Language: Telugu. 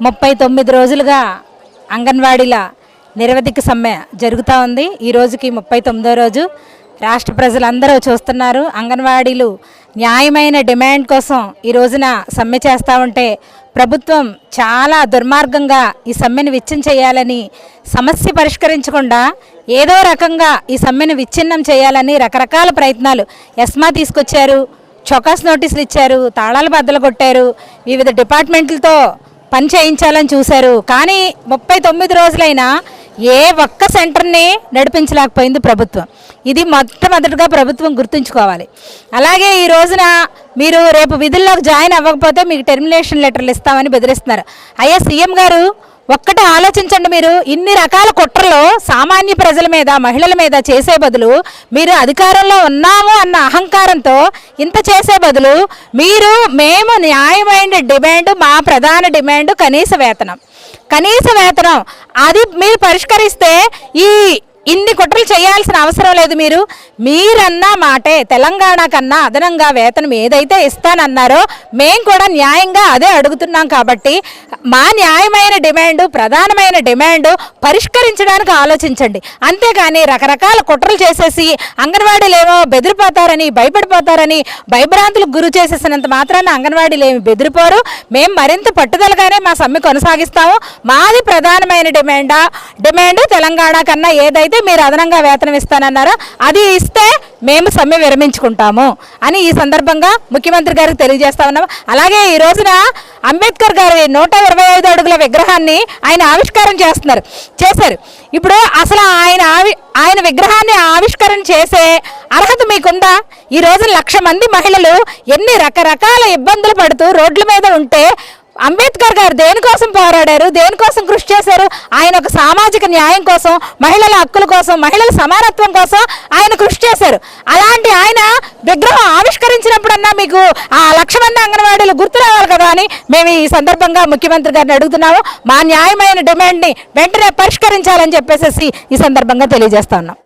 ముప్పై తొమ్మిది రోజులుగా అంగన్వాడీల నిరవధిక సమ్మె జరుగుతూ ఉంది. ఈ రోజుకి ముప్పై తొమ్మిదో రోజు. రాష్ట్ర ప్రజలందరూ చూస్తున్నారు. అంగన్వాడీలు న్యాయమైన డిమాండ్ కోసం ఈ రోజున సమ్మె చేస్తూ ఉంటే ప్రభుత్వం చాలా దుర్మార్గంగా ఈ సమ్మెను విచ్ఛిన్నం చేయాలని సమస్య పరిష్కరించకుండా ఏదో రకంగా ఈ సమ్మెను విచ్ఛిన్నం చేయాలని రకరకాల ప్రయత్నాలు ఎస్మా తీసుకొచ్చారు. చొకాస్ నోటీసులు ఇచ్చారు. తాళాలు బద్దలు కొట్టారు. వివిధ డిపార్ట్మెంట్లతో పని చేయించాలని చూశారు. కానీ ముప్పై తొమ్మిది రోజులైనా ఏ ఒక్క సెంటర్ని నడిపించలేకపోయింది ప్రభుత్వం. ఇది మొట్టమొదటిగా ప్రభుత్వం గుర్తుంచుకోవాలి. అలాగే ఈ రోజున మీరు రేపు విధుల్లోకి జాయిన్ అవ్వకపోతే మీకు టెర్మినేషన్ లెటర్లు ఇస్తామని బెదిరిస్తున్నారు. అయ్యా సీఎం గారు ఒక్కటి ఆలోచించండి మీరు. ఇన్ని రకాల కుట్రలు సామాన్య ప్రజల మీద మహిళల మీద చేసే బదులు మీరు అధికారంలో ఉన్నాము అన్న అహంకారంతో ఇంత చేసే బదులు మీరు మేము న్యాయమైన డిమాండ్ మా ప్రధాన డిమాండ్ కనీస వేతనం. కనీస వేతనం. అది మీరు పరిష్కరిస్తే ఈ ఇన్ని కుట్రలు చేయాల్సిన అవసరం లేదు మీరు. మీరన్న మాటే తెలంగాణ కన్నా అదనంగా వేతనం ఏదైతే ఇస్తానన్నారో మేము కూడా న్యాయంగా అదే అడుగుతున్నాం కాబట్టి మా న్యాయమైన డిమాండ్ ప్రధానమైన డిమాండ్ పరిష్కరించడానికి ఆలోచించండి. అంతేగాని రకరకాల కుట్రలు చేసేసి అంగన్వాడీలేమో బెదిరిపోతారని భయపడిపోతారని భయభ్రాంతులకు గురి చేసేసినంత మాత్రాన అంగన్వాడీలేమి బెదిరిపోరు. మేము మరింత పట్టుదలగానే మా సమ్మె కొనసాగిస్తాము. మాది ప్రధానమైన డిమాండా డిమాండ్ తెలంగాణ కన్నా ఏదైతే మీరు అదనంగా వేతనం ఇస్తానన్నారు? అది ఇస్తే మేము సమ్మె విరమించుకుంటాము అని ఈ సందర్భంగా ముఖ్యమంత్రి గారికి తెలియజేస్తా ఉన్నాము. అలాగే ఈ రోజున అంబేద్కర్ గారి నూట ఇరవై ఐదు అడుగుల విగ్రహాన్ని ఆయన ఆవిష్కారం చేస్తున్నారు. చేశారు. ఇప్పుడు అసలు ఆయన ఆవి ఆయన విగ్రహాన్ని ఆవిష్కరణ చేసే అర్హత మీకుందా? ఈ రోజు లక్ష మంది మహిళలు ఎన్ని రకరకాల ఇబ్బందులు పడుతూ రోడ్ల మీద ఉంటే అంబేద్కర్ గారు దేనికోసం పోరాడారు? దేనికోసం కృషి చేశారు? ఆయన ఒక సామాజిక న్యాయం కోసం మహిళల హక్కుల కోసం మహిళల సమానత్వం కోసం ఆయన కృషి చేశారు. అలాంటి ఆయన విగ్రహం ఆవిష్కరించినప్పుడన్నా మీకు ఆ లక్ష మంది అంగన్వాడీలు గుర్తు రావాలి కదా అని మేము ఈ సందర్భంగా ముఖ్యమంత్రి గారిని అడుగుతున్నాము. మా న్యాయమైన డిమాండ్ని వెంటనే పరిష్కరించాలని చెప్పేసి ఈ సందర్భంగా తెలియజేస్తా ఉన్నాం.